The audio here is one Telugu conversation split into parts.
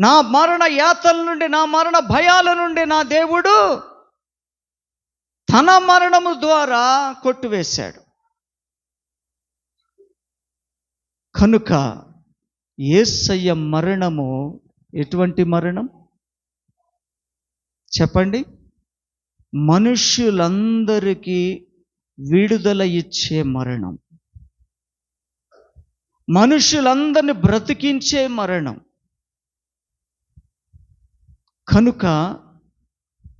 నా మరణ యాతల నుండి నా మరణ భయాల నుండి నా దేవుడు తన మరణము ద్వారా కొట్టువేశాడు. కనుక ఏసయ్య మరణము ఎటువంటి మరణం? చెప్పండి. మనుష్యులందరికీ విడుదల ఇచ్చే మరణం. మనుషులందరిని బ్రతికించే మరణం. కనుక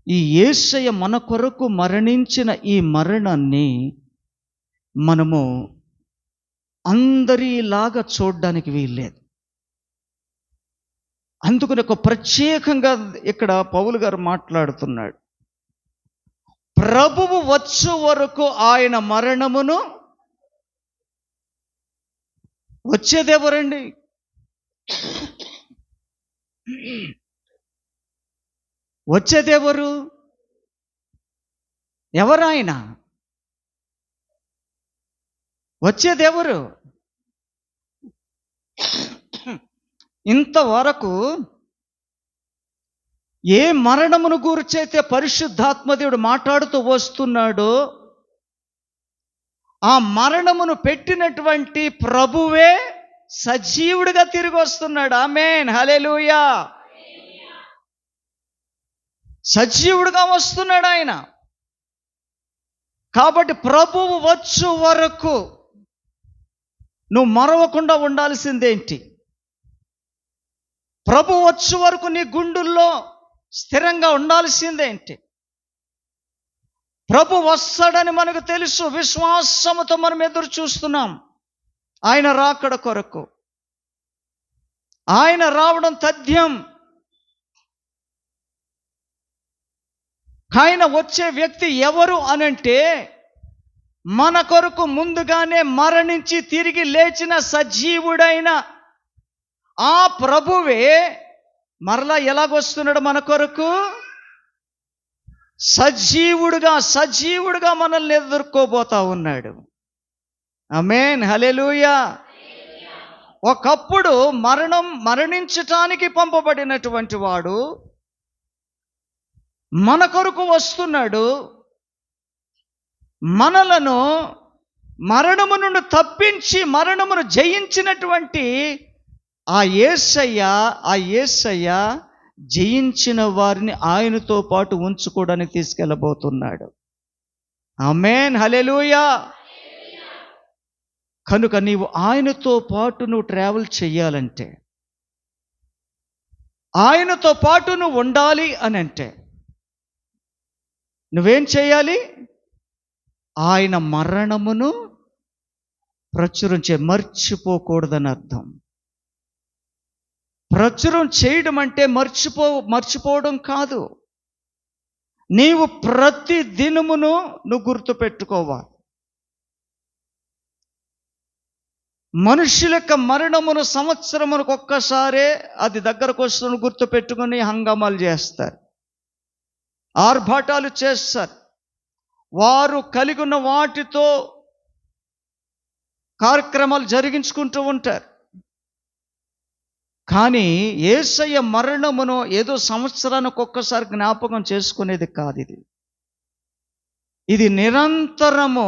ఈ ఏసయ మన కొరకు మరణించిన ఈ మరణాన్ని మనము అందరిలాగా చూడడానికి వీల్లేదు. అందుకని ఒక ప్రత్యేకంగా ఇక్కడ పౌలు గారు మాట్లాడుతున్నాడు. ప్రభువు వచ్చు వరకు ఆయన మరణమును వచ్చేదెవరండి? ఎవరండి వచ్చేది ఎవరు? ఎవరు ఆయన వచ్చేది ఎవరు? ఇంతవరకు ఏ మరణమును గురిచైతే పరిశుద్ధాత్మదేవుడు మాట్లాడుతూ వస్తున్నాడో ఆ మరణమును పెట్టినటువంటి ప్రభువే సజీవుడిగా తిరిగి వస్తున్నాడు. ఆమెన్. హలెలూయా సజీవుడిగా వస్తున్నాడు ఆయన. కాబట్టి ప్రభువు వచ్చు వరకు నువ్వు మరవకుండా ఉండాల్సిందేంటి? ప్రభు వచ్చు వరకు నీ గుండుల్లో స్థిరంగా ఉండాల్సిందేంటి? ప్రభు వస్తాడని మనకు తెలుసు విశ్వాసముతో మనం ఎదురు చూస్తున్నాం. ఆయన రాకడ కొరకు. ఆయన రావడం తథ్యం. ఆయన వచ్చే వ్యక్తి ఎవరు అనంటే మన కొరకు ముందుగానే మరణించి తిరిగి లేచిన సజీవుడైన ఆ ప్రభువే మరలా ఎలాగొస్తున్నాడు మన కొరకు? సజీవుడుగా సజీవుడుగా మనల్ని ఎదుర్కోబోతా ఉన్నాడు. అమేన్ హలెలూయా ఒకప్పుడు మరణం మరణించటానికి పంపబడినటువంటి వాడు మన కొరకు వస్తున్నాడు. మనలను మరణము నుండి తప్పించి మరణమును జయించినటువంటి ఆ ఏసయ్య ఆ ఏసయ్య జయించిన వారిని ఆయనతో పాటు ఉంచుకోవడానికి తీసుకెళ్ళబోతున్నాడు. అమేన్ హలెలూయా కనుక నీవు ఆయనతో పాటు నువ్వు ట్రావెల్ చేయాలంటే ఆయనతో పాటు నువ్వు ఉండాలి అని అంటే నువ్వేం చేయాలి? ఆయన మరణమును ప్రచురం చే మర్చిపోకూడదని అర్థం. ప్రచురం చేయడం అంటే మర్చిపో మర్చిపోవడం కాదు. నీవు ప్రతి దినమును నువ్వు గుర్తుపెట్టుకోవాలి. మనుషుల యొక్క మరణమును సంవత్సరమునకు ఒక్కసారే అది దగ్గరకు వస్తున్న గుర్తు పెట్టుకుని హంగామాలు చేస్తారు. ఆర్భాటాలు చేస్తారు. వారు కలిగి ఉన్న వాటితో కార్యక్రమాలు జరిగించుకుంటూ ఉంటారు. కానీ ఏసయ్య మరణమును ఏదో సంవత్సరానికి ఒక్కసారి జ్ఞాపకం చేసుకునేది కాదు ఇది. ఇది నిరంతరము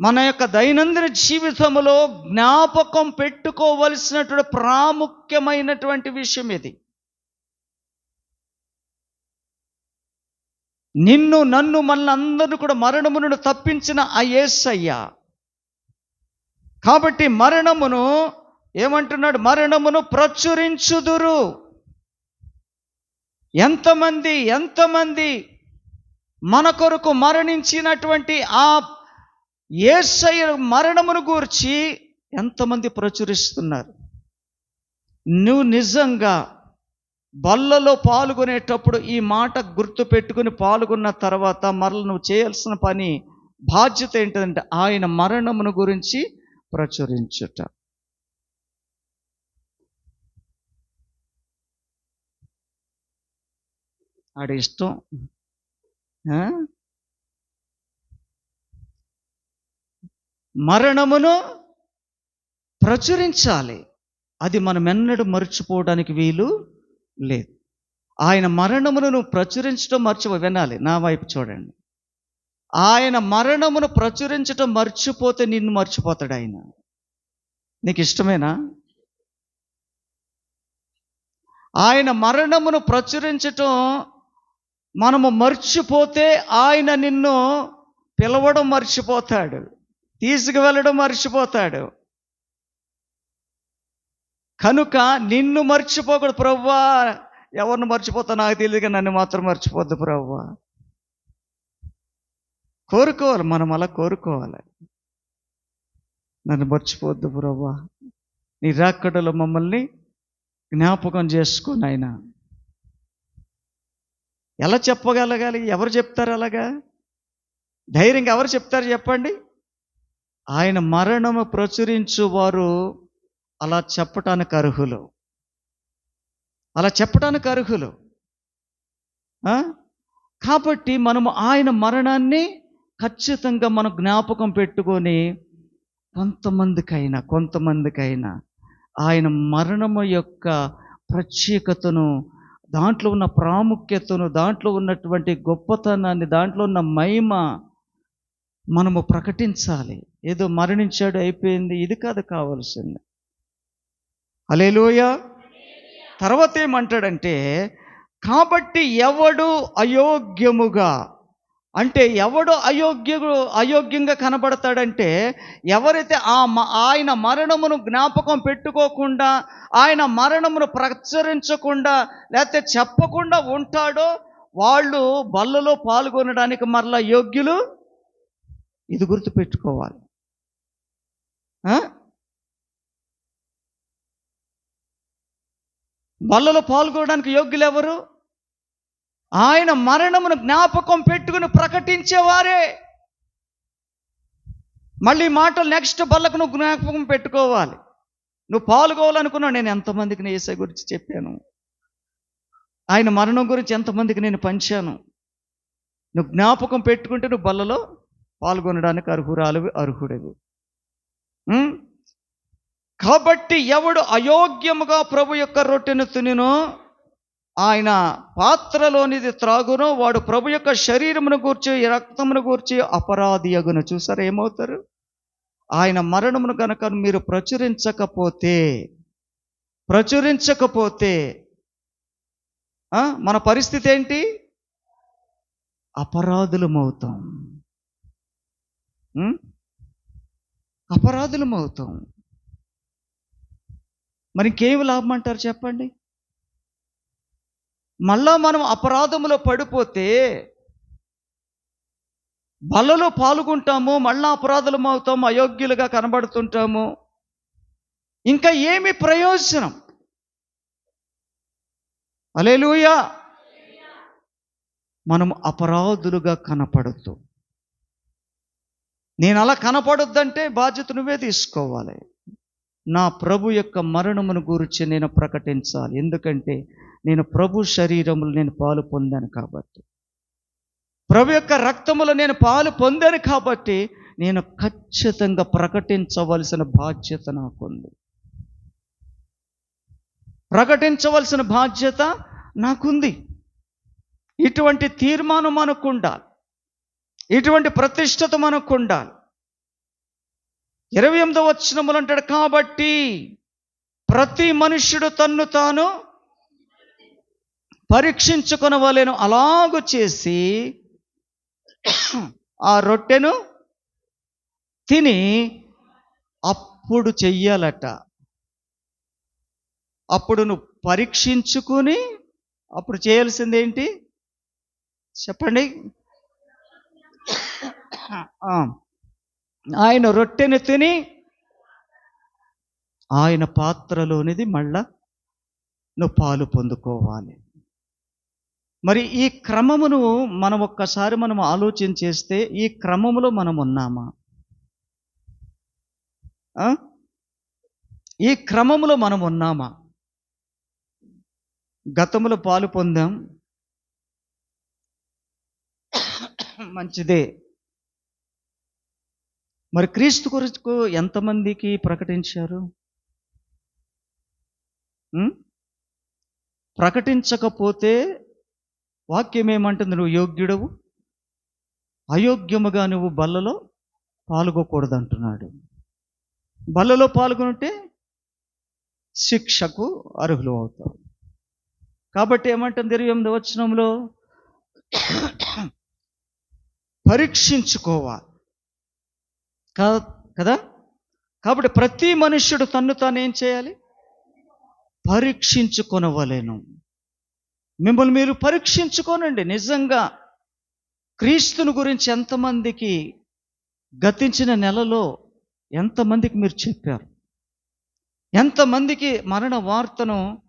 మన యొక్క దైనందిన జీవితంలో జ్ఞాపకం పెట్టుకోవలసినటువంటి ప్రాముఖ్యమైనటువంటి విషయం ఇది. నిన్ను నన్ను మనల్ని అందరిని కూడా మరణము నుండి తప్పించిన ఆ ఏసయ్యా. కాబట్టి మరణమును ఏమంటున్నాడు? మరణమును ప్రచురించుదురు. ఎంతమంది ఎంతమంది మన కొరకు మరణించినటువంటి ఆ ఏసయ్య మరణమును గూర్చి ఎంతమంది ప్రచురిస్తున్నారు? నువ్వు నిజంగా బల్లలో పాల్గొనేటప్పుడు ఈ మాట గుర్తు పెట్టుకుని పాల్గొన్న తర్వాత మరల నువ్వు చేయాల్సిన పని బాధ్యత ఏంటంటే ఆయన మరణమును గురించి ప్రచురించుట. ఆడ ఇష్టం. ఆ? మరణమును ప్రచురించాలి. అది మనం ఎన్నడూ మర్చిపోవడానికి వీలు లేదు. ఆయన మరణమును ప్రచురించడం మర్చిపో వినాలి నా వైపు చూడండి. ఆయన మరణమును ప్రచురించడం మర్చిపోతే నిన్ను మర్చిపోతాడు ఆయన. నీకు ఇష్టమేనా? ఆయన మరణమును ప్రచురించటం మనము మర్చిపోతే ఆయన నిన్ను పిలవడం మర్చిపోతాడు. తీసుకువెళ్ళడం మర్చిపోతాడు. కనుక నిన్ను మర్చిపోకూడదు ప్రవ్వా. ఎవరిని మర్చిపోతా నాకు తెలియదు కానీ నన్ను మాత్రం మర్చిపోద్దు ప్రవ్వా. కోరుకోవాలి మనం అలా కోరుకోవాలి. నన్ను మర్చిపోద్దు ప్రవ్వా. నీ రాక్కడలో మమ్మల్ని జ్ఞాపకం చేసుకో నాయన. ఎలా చెప్పగలగాలి? ఎవరు చెప్తారు అలాగా? ధైర్యంగా ఎవరు చెప్తారు చెప్పండి? ఆయన మరణము ప్రచురించు వారు అలా చెప్పటానికి అర్హులు? అలా చెప్పటానికి అర్హులు? కాబట్టి మనము ఆయన మరణాన్ని ఖచ్చితంగా మనం జ్ఞాపకం పెట్టుకొని కొంతమందికైనా కొంతమందికైనా ఆయన మరణము యొక్క ప్రత్యేకతను దాంట్లో ఉన్న ప్రాముఖ్యతను దాంట్లో ఉన్నటువంటి గొప్పతనాన్ని దాంట్లో ఉన్న మహిమ మనము ప్రకటించాలి. ఏదో మరణించాడు అయిపోయింది ఇది కాదు కావాల్సింది. అలేలోయ తర్వాత ఏమంటాడంటే కాబట్టి ఎవడు అయోగ్యముగా అంటే ఎవడు అయోగ్యుడు అయోగ్యంగా కనబడతాడంటే ఎవరైతే ఆ మ- ఆయన మరణమును జ్ఞాపకం పెట్టుకోకుండా ఆయన మరణమును ప్రచురించకుండా లేకపోతే చెప్పకుండా ఉంటాడో వాళ్ళు బల్లలో పాల్గొనడానికి మరలా యోగ్యులు? ఇది గుర్తుపెట్టుకోవాలి. బల్లలో పాల్గొనడానికి యోగ్యులు ఎవరు ఆయన మరణమును జ్ఞాపకం పెట్టుకుని ప్రకటించేవారే. మళ్ళీ మాటలు నెక్స్ట్ బల్లకు నువ్వు జ్ఞాపకం పెట్టుకోవాలి. నువ్వు పాల్గొవాలనుకున్నావు నేను ఎంతమందికి నేను ఏసై గురించి చెప్పాను. ఆయన మరణం గురించి ఎంతమందికి నేను పంచాను. నువ్వు జ్ఞాపకం పెట్టుకుంటే నువ్వు బల్లలో పాల్గొనడానికి అర్హురాలు అర్హుడివి. కాబట్టి ఎవడు అయోగ్యముగా ప్రభు యొక్క రొట్టెను తినినో ఆయన పాత్రలోనిది త్రాగునో వాడు ప్రభు యొక్క శరీరమును గూర్చి రక్తమును గూర్చి అపరాధి అగును. చూసారు ఏమవుతారు? ఆయన మరణమును కనుక మీరు ప్రచురించకపోతే ప్రచురించకపోతే మన పరిస్థితి ఏంటి? అపరాధులమవుతాం. అపరాధులమవుతాం. మరి ఇంకేమి లాభం అంటారు చెప్పండి? మళ్ళా మనం అపరాధములో పడిపోతే బలలో పాల్గొంటాము మళ్ళా అపరాధులం అవుతాము అయోగ్యులుగా కనబడుతుంటాము. ఇంకా ఏమి ప్రయోజనం? అలేలుయా మనం అపరాధులుగా కనపడద్దు. నేను అలా కనపడొద్దంటే బాధ్యత నువ్వే తీసుకోవాలి. నా ప్రభు యొక్క మరణమును గురించి నేను ప్రకటించాలి. ఎందుకంటే నేను ప్రభు శరీరములు నేను పాలు పొందాను కాబట్టి. ప్రభు యొక్క రక్తములో నేను పాలు పొందాను కాబట్టి నేను ఖచ్చితంగా ప్రకటించవలసిన బాధ్యత నాకుంది. ప్రకటించవలసిన బాధ్యత నాకుంది. ఇటువంటి తీర్మానం మనకు ఉండాలి. ఇటువంటి ప్రతిష్టత మనకు ఉండాలి. ఇరవై ఎనిమిదో వచ్చినములు అంటాడు కాబట్టి ప్రతి మనుష్యుడు తన్ను తాను పరీక్షించుకొనవలేను అలాగు చేసి ఆ రొట్టెను తిని అప్పుడు చెయ్యాలట. అప్పుడు నువ్వు పరీక్షించుకుని అప్పుడు చేయాల్సింది ఏంటి చెప్పండి ఆయన రొట్టెను తిని ఆయన పాత్రలోనిది మళ్ళా నువ్వు పాలు పొందుకోవాలి. మరి ఈ క్రమమును మనం ఒక్కసారి మనం ఆలోచన చేస్తే ఈ క్రమములో మనం ఉన్నామా? ఈ క్రమములో మనం ఉన్నామా? గతములో పాలు పొందాం. మంచిదే. మరి క్రీస్తు కొరకు ఎంతమందికి ప్రకటించారు? ప్రకటించకపోతే వాక్యం ఏమంటుంది నువ్వు యోగ్యుడవు అయోగ్యముగా నువ్వు బల్లలో పాల్గొకూడదు అంటున్నాడు బల్లలో పాల్గొంటే శిక్షకు అర్హులు అవుతావు. కాబట్టి ఏమంటుంది ఇరవై ఎనిమిది వచనంలో? పరీక్షించుకోవాలి. కదా? కాబట్టి ప్రతి మనుష్యుడు తన్ను తాను ఏం చేయాలి? పరీక్షించుకొనవలేను. మిమ్మల్ని మీరు పరీక్షించుకోనండి. నిజంగా క్రీస్తుని గురించి ఎంతమందికి గతించిన నెలలో ఎంతమందికి మీరు చెప్పారు? ఎంతమందికి మరణ వార్తను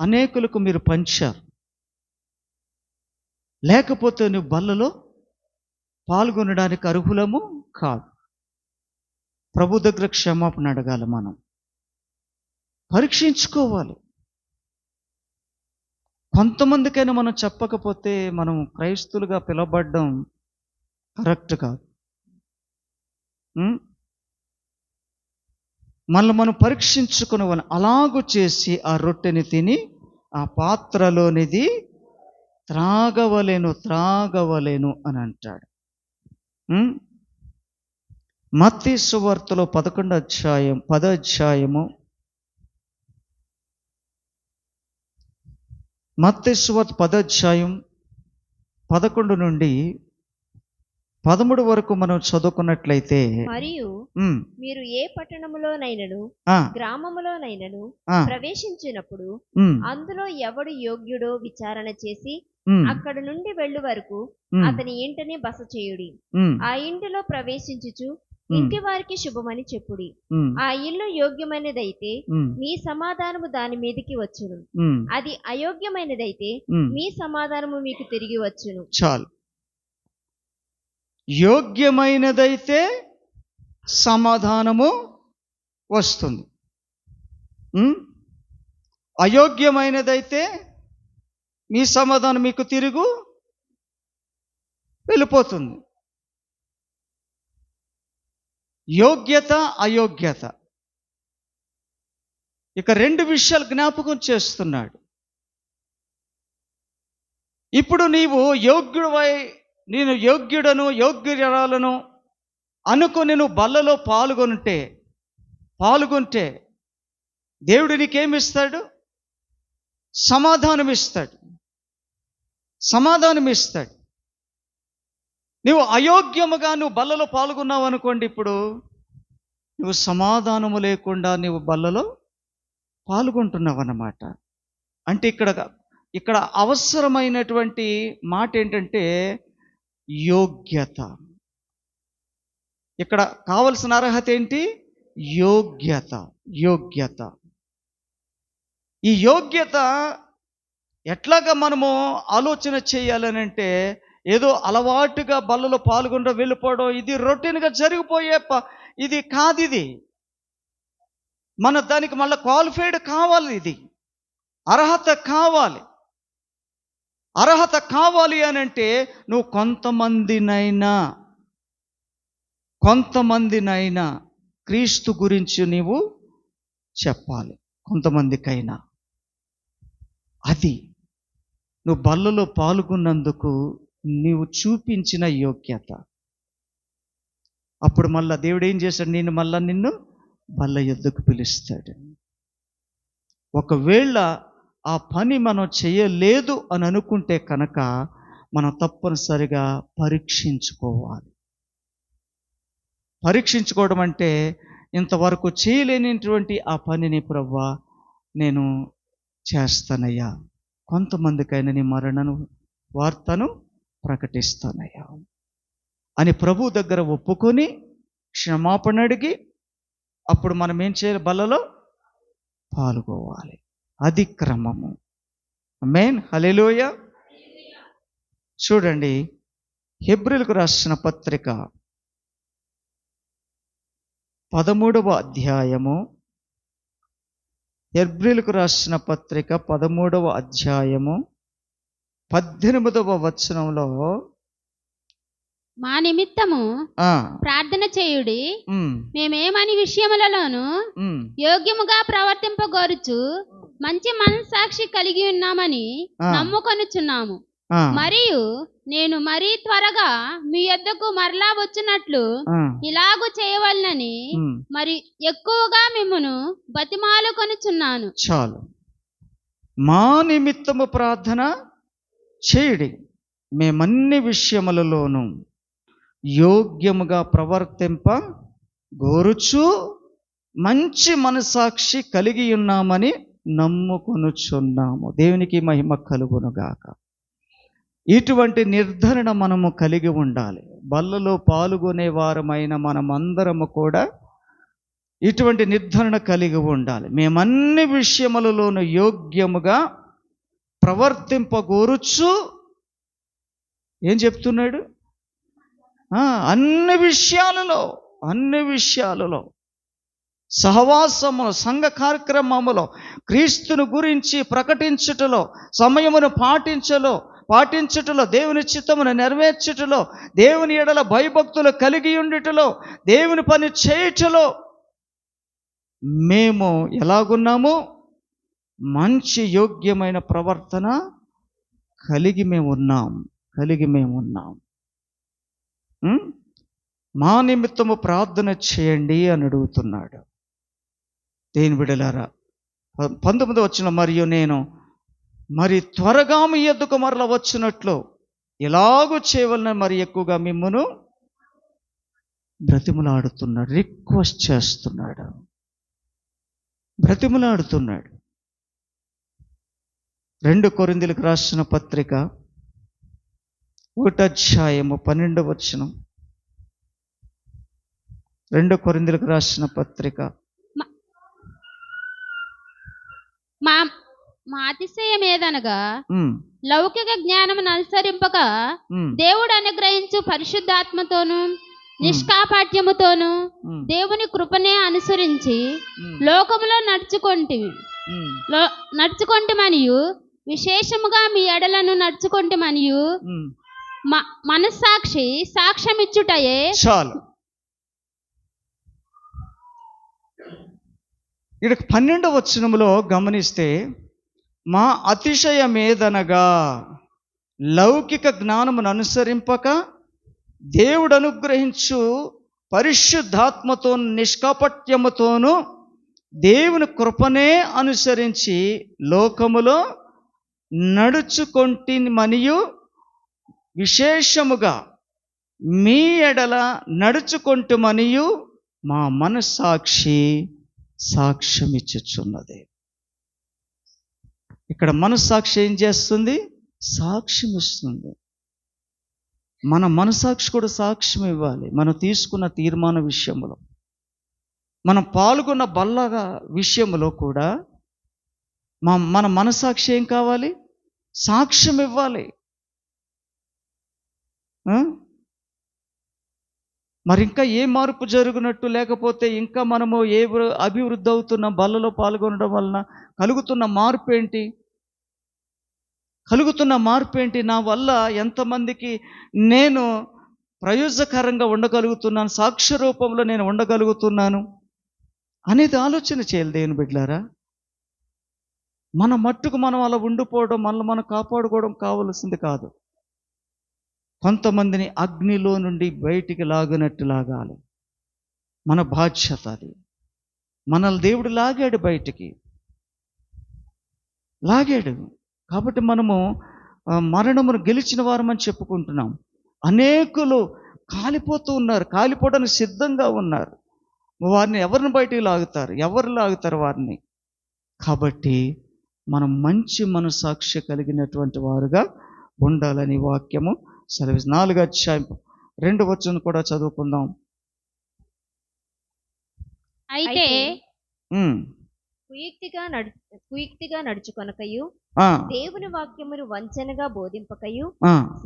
అనేకులకు మీరు పంచారు? లేకపోతే నువ్వు బల్లలో పాల్గొనడానికి అర్హులము కాదు. ప్రభు దగ్గర క్షమాపణ అడగాలి మనం. పరీక్షించుకోవాలి. కొంతమందికైనా మనం చెప్పకపోతే మనం క్రైస్తులుగా పిలవబడ్డం కరెక్ట్ కాదు. మనల్ని మనం పరీక్షించుకునే అలాగు చేసి ఆ రొట్టెని తిని ఆ పాత్రలోనిది త్రాగవలేను త్రాగవలేను అని అంటాడు. ఉం? మత్తయి సువార్తలో పదకొండు అధ్యాయం పద అధ్యాయము మత్తయి సువార్త పద అధ్యాయం పదకొండు నుండి పదమూడు వరకు మనం చదువుకున్నట్లయితే మరియు మీరు ఏ పట్టణములోనైనను గ్రామములోనైనను ప్రవేశించినప్పుడు అందులో ఎవడు యోగ్యుడో విచారణ చేసి అక్కడ నుండి వెళ్ళు వరకు అతని ఇంటిని బస చేయుడి ఆ ఇంటిలో ప్రవేశించుచు ఇంటి వారికి శుభమని చెప్పుడి. ఆ ఇల్లు యోగ్యమైనదైతే మీ సమాధానము దాని మీదికి వచ్చును. అది అయోగ్యమైనదైతే. మీ సమాధానము మీకు తిరిగి వచ్చును. చాలు. యోగ్యమైనదైతే సమాధానము వస్తుంది? అయోగ్యమైనదైతే మీ సమాధానం మీకు తిరుగు వెళ్ళిపోతుంది. యోగ్యత అయోగ్యత. ఇక రెండు విషయాలు జ్ఞాపకం చేస్తున్నాడు. ఇప్పుడు నీవు యోగ్యుడవై నేను యోగ్యుడను యోగ్యురాలను అనుకుని నువ్వు బల్లలో పాల్గొంటే పాల్గొంటే దేవుడు నీకేమిస్తాడు? సమాధానం ఇస్తాడు సమాధానం ఇస్తాడు నువ్వు అయోగ్యముగా నువ్వు బల్లలో పాల్గొన్నావు అనుకోండి ఇప్పుడు. నువ్వు సమాధానము లేకుండా నువ్వు బల్లలో పాల్గొంటున్నావు అన్నమాట. అంటే ఇక్కడ ఇక్కడ అవసరమైనటువంటి మాట ఏంటంటే యోగ్యత. ఇక్కడ కావలసిన అర్హత ఏంటి? యోగ్యత యోగ్యత. ఈ యోగ్యత ఎట్లాగా మనము ఆలోచన చేయాలని అంటే ఏదో అలవాటుగా బల్లలో పాల్గొనడం వెళ్ళిపోవడం ఇది రొటీన్గా జరిగిపోయే ప ఇది కాదు ఇది మన దానికి మళ్ళీ క్వాలిఫైడ్ కావాలి ఇది. అర్హత కావాలి. అర్హత కావాలి అని అంటే నువ్వు కొంతమందినైనా కొంతమందినైనా క్రీస్తు గురించి నీవు చెప్పాలి. కొంతమందికైనా. అది నువ్వు బల్లలో పాల్గొన్నందుకు నీవు చూపించిన యోగ్యత. అప్పుడు మళ్ళా దేవుడు ఏం చేశాడు? నేను మళ్ళా నిన్ను బల్ల యుద్ధకు పిలుస్తాడు. ఒకవేళ ఆ పని మనం చేయలేదు అని అనుకుంటే కనుక మనం తప్పనిసరిగా పరీక్షించుకోవాలి. పరీక్షించుకోవడం అంటే ఇంతవరకు చేయలేనిటువంటి ఆ పనిని ప్రవ్వా నేను చేస్తానయ్యా. కొంతమందికైనా నీ మరణను వార్తను ప్రకటిస్తానయ్యా అని ప్రభు దగ్గర ఒప్పుకొని క్షమాపణ అడిగి అప్పుడు మనం ఏం చేయాలి? బలలో పాల్గొవాలి. అది క్రమము. మెయిన్ హలెలోయ చూడండి హెబ్రిల్కు రాసిన పత్రిక పదమూడవ అధ్యాయము హెబ్రిల్కు రాసిన పత్రిక పదమూడవ అధ్యాయము పద్దెనిమిదవ వచనంలో మా నిమిత్తము ప్రార్థన చేయుడి మేమేమని విషయములలోను యోగ్యముగా ప్రవర్తింపగోరుచు మంచి మనస్సాక్షి కలిగి ఉన్నామని. నమ్ముకొనుచున్నాము. మరియు నేను మరీ త్వరగా మీ యొద్దకు మరలా వచ్చినట్లు ఇలాగు చేయవలనని మరి ఎక్కువగా మిమ్మును బతిమాలు కొనుచున్నాను చాలు. మా నిమిత్తము ప్రార్థన చేయుడి మేమన్ని విషయములలోనూ యోగ్యముగా ప్రవర్తింప గోరుచు మంచి మనసాక్షి కలిగి ఉన్నామని నమ్ముకొనుచున్నాము. దేవునికి మహిమ కలుగునుగాక. ఇటువంటి నిర్ధారణ మనము కలిగి ఉండాలి. బల్లలో పాల్గొనే వారమైన మనమందరము కూడా ఇటువంటి నిర్ధారణ కలిగి ఉండాలి. మేమన్ని విషయములలోనూ యోగ్యముగా ప్రవర్తింపగోరుచు. ఏం చెప్తున్నాడు? అన్ని విషయాలలో అన్ని విషయాలలో సహవాసములో సంఘ కార్యక్రమములో క్రీస్తును గురించి ప్రకటించుటలో సమయమును పాటించలో పాటించుటలో దేవుని చిత్తమును నెరవేర్చుటలో దేవుని ఎడల భయభక్తులు కలిగి ఉండుటలో దేవుని పని చేయుటలో మేము ఎలాగున్నాము? మంచి యోగ్యమైన ప్రవర్తన కలిగి మేము ఉన్నాం కలిగి మేము ఉన్నాం. మా నిమిత్తము ప్రార్థన చేయండి అని అడుగుతున్నాడు. దేని విడలారా పంతొమ్మిది వచ్చిన మరియు నేను మరి త్వరగా మీ ఎద్దుకు మరల వచ్చినట్లు ఎలాగో చేయవలన మరి ఎక్కువగా మిమ్మను బ్రతిమలాడుతున్నాడు రిక్వెస్ట్ చేస్తున్నాడు. బ్రతిమలాడుతున్నాడు. రెండు కొరిందులకు రాసిన పత్రిక ఒకటి అధ్యాయము పన్నెండు వచనం. రెండు కొరిందులకు రాసిన పత్రిక. మా మా అతిశయం ఏదనగా లౌకిక జ్ఞానమును అనుసరింపక దేవుడు అనుగ్రహించు పరిశుద్ధాత్మతోను నిష్కాపాఠ్యముతోను దేవుని కృపనే అనుసరించి లోకములో నడుచుకొంటి నడుచుకొంటి మరియు విశేషముగా మీ ఎడలను నడుచుకొంటి మరియు మనస్సాక్షి సాక్ష్యమిచ్చుటయే. చాలు. ఇక్కడ పన్నెండవ వచనములో గమనిస్తే మా అతిశయమేదనగా లౌకిక జ్ఞానమును అనుసరింపక దేవుడు అనుగ్రహించు పరిశుద్ధాత్మతో నిష్కపట్యముతోను దేవుని కృపనే అనుసరించి లోకములో నడుచుకొంటి మరియు విశేషముగా మీ ఎడల నడుచుకొంటుమనియు మా మనస్సాక్షి సాక్ష్యమిచ్చుచున్నది. ఇక్కడ మనస్సాక్షి ఏం చేస్తుంది? సాక్ష్యం ఇస్తుంది మన మనసాక్షి కూడా సాక్ష్యం ఇవ్వాలి మనం తీసుకున్న తీర్మాన విషయంలో మనం పాల్గొన్న బల్లగా విషయంలో కూడా మా మన మనసాక్షి ఏం కావాలి? సాక్ష్యం ఇవ్వాలి. మరి ఇంకా ఏ మార్పు జరుగునట్టు లేకపోతే ఇంకా మనము ఏ అభివృద్ధి అవుతున్న బల్లలో పాల్గొనడం వలన కలుగుతున్న మార్పు ఏంటి కలుగుతున్న మార్పు ఏంటి నా వల్ల ఎంతమందికి నేను ప్రయోజకరంగా ఉండగలుగుతున్నాను సాక్ష్య రూపంలో నేను ఉండగలుగుతున్నాను అనేది ఆలోచన చేయాలి దేవుని బిడ్డలారా. మన మట్టుకు మనం అలా ఉండిపోవడం మనల్ని మనం కాపాడుకోవడం కావలసింది కాదు. కొంతమందిని అగ్నిలో నుండి బయటికి లాగినట్టు లాగాలి. మన బాధ్యత అది. మనల్ని దేవుడు లాగాడు బయటికి. లాగాడు. కాబట్టి మనము మరణమును గెలిచిన వారమని చెప్పుకుంటున్నాం. అనేకులు కాలిపోతూ ఉన్నారు కాలిపోవడానికి సిద్ధంగా ఉన్నారు. వారిని ఎవరిని బయటికి లాగుతారు? ఎవరు లాగుతారు వారిని? కాబట్టి మనం మంచి మనసాక్షి కలిగినటువంటి వారుగా ఉండాలని వాక్యము సెలవు నాలుగు అధ్యాయం. రెండు వచ్చిన కూడా చదువుకుందాం. అయితే కుయుక్తిగా నడు కుయుక్తిగా నడుచుకొనకయు దేవుని వాక్యమును వంచనగా బోధింపకయు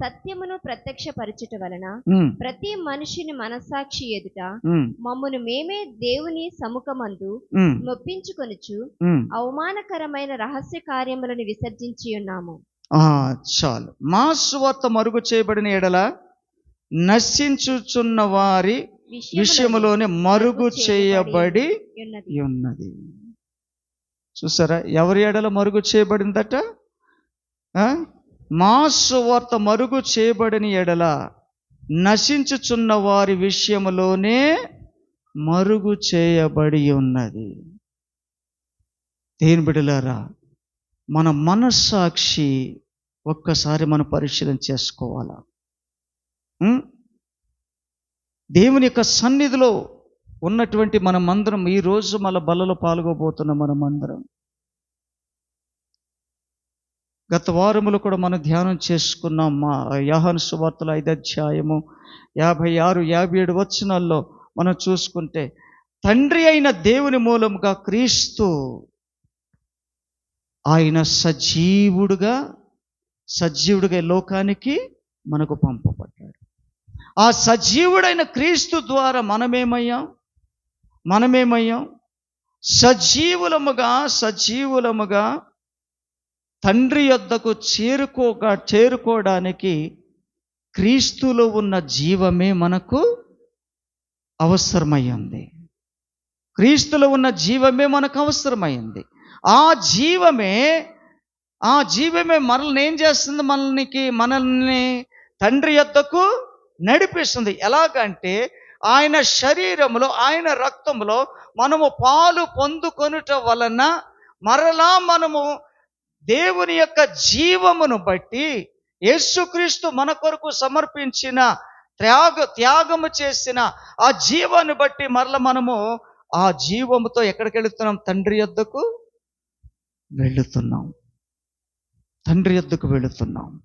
సత్యమును ప్రత్యక్షపరచుట వలన ప్రతి మనుషుని మనసాక్షి ఎదుట మమ్మను మేమే దేవుని సముఖమందు నొప్పించుకొనుచు. అవమానకరమైన రహస్య కార్యములను విసర్జించి ఉన్నాము. చాలు. మా సువార్త మరుగు చేయబడిన ఎడల నశించుచున్న వారి విషయములోనే మరుగు చేయబడి ఉన్నది. ఉన్నది. చూసారా? ఎవరి ఎడల మరుగు చేయబడిందట? ఆ? మా సువార్త మరుగు చేయబడిన ఎడల నశించుచున్న వారి విషయంలోనే మరుగు చేయబడి ఉన్నది. దేని బిడలారా మన మనస్సాక్షి ఒక్కసారి మనం పరిశీలన చేసుకోవాలా? దేవుని యొక్క సన్నిధిలో ఉన్నటువంటి మనమందరం ఈ రోజు మన బలలో పాల్గొబోతున్న మనమందరం. గత వారములు కూడా మనం ధ్యానం చేసుకున్నాం. మా యాహాను సువార్తల ఐదు అధ్యాయము యాభై ఆరు యాభై ఏడు వచనాల్లో మనం చూసుకుంటే తండ్రి అయిన దేవుని మూలముగా క్రీస్తు ఆయన సజీవుడుగా సజీవుడిగా లోకానికి మనకు పంపబడ్డాడు. ఆ సజీవుడైన క్రీస్తు ద్వారా మనమేమయ్యాం? మనమేమయ్యాం? సజీవులముగా సజీవులముగా తండ్రి యొద్దకు చేరుకోగా చేరుకోవడానికి క్రీస్తులో ఉన్న జీవమే మనకు అవసరమైంది క్రీస్తులో ఉన్న జీవమే మనకు అవసరమైంది ఆ జీవమే ఆ జీవమే మనల్ని ఏం చేస్తుంది? మనల్నికి మనల్ని తండ్రి యొద్దకు నడిపిస్తుంది. ఎలాగంటే ఆయన శరీరములో ఆయన రక్తములో మనము పాలు పొందుకొనుట వలన మరలా మనము దేవుని యొక్క జీవమును బట్టి యేసుక్రీస్తు మన కొరకు సమర్పించిన త్యాగ త్యాగము చేసిన ఆ జీవాన్ని బట్టి మరల మనము ఆ జీవముతో ఎక్కడికి వెళుతున్నాం? తండ్రి యొద్దకు వెళుతున్నాం. తండ్రి యొద్దకు వెళుతున్నాం.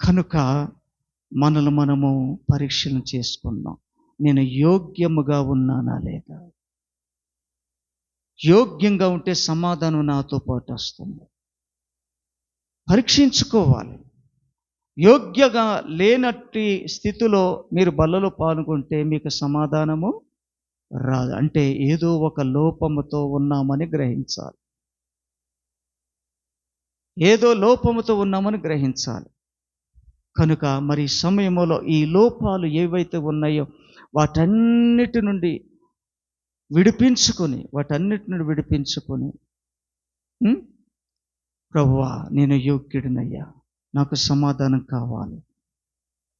కనుక మనల్ని మనము పరీక్షలు చేసుకున్నాం నేను యోగ్యముగా ఉన్నానా లేదా? యోగ్యంగా ఉంటే సమాధానం నాతో పాటు వస్తుంది. పరీక్షించుకోవాలి. యోగ్యగా లేనట్టి స్థితిలో మీరు బల్లలో పాల్గొంటే మీకు సమాధానము రాదు. అంటే ఏదో ఒక లోపముతో ఉన్నామని గ్రహించాలి. ఏదో లోపముతో ఉన్నామని గ్రహించాలి. కనుక మరి సమయంలో ఈ లోపాలు ఏవైతే ఉన్నాయో వాటన్నిటి నుండి విడిపించుకొని వాటన్నిటి నుండి విడిపించుకొని ఉం? ప్రభువా నేను యోగ్యుడినయ్యా నాకు సమాధానం కావాలి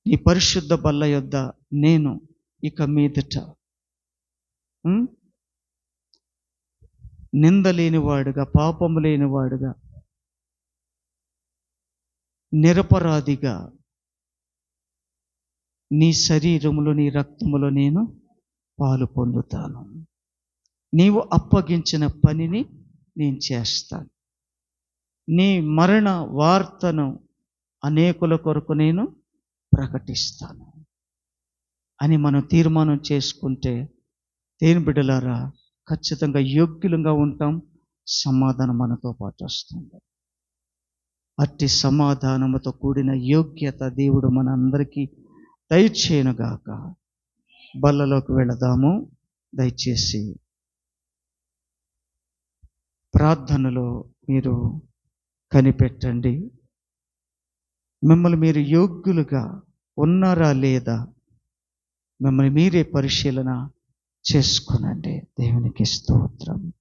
నీ పరిశుద్ధ బల్ల యొద్ద నేను ఇక మీదట నింద లేనివాడుగా పాపము లేనివాడుగా నిరపరాధిగా నీ శరీరములో నీ రక్తములో నేను పాలు పొందుతాను. నీవు అప్పగించిన పనిని నేను చేస్తాను. నీ మరణ వార్తను అనేకుల కొరకు నేను ప్రకటిస్తాను. అని మనం తీర్మానం చేసుకుంటే దేని బిడ్డలారా ఖచ్చితంగా యోగ్యులంగా ఉంటాం సమాధానం మనతో పాటు వస్తుంది. అట్టి సమాధానముతో కూడిన యోగ్యత దేవుడు మన అందరికీ దయచేయనుగాక. బల్లలోకి వెళదాము. దయచేసి ప్రార్థనలో మీరు కనిపెట్టండి. మిమ్మల్ని మీరు యోగ్యులుగా ఉన్నారా లేదా? మిమ్మల్ని మీరే పరిశీలన చేసుకునండి. దేవునికి స్తోత్రం.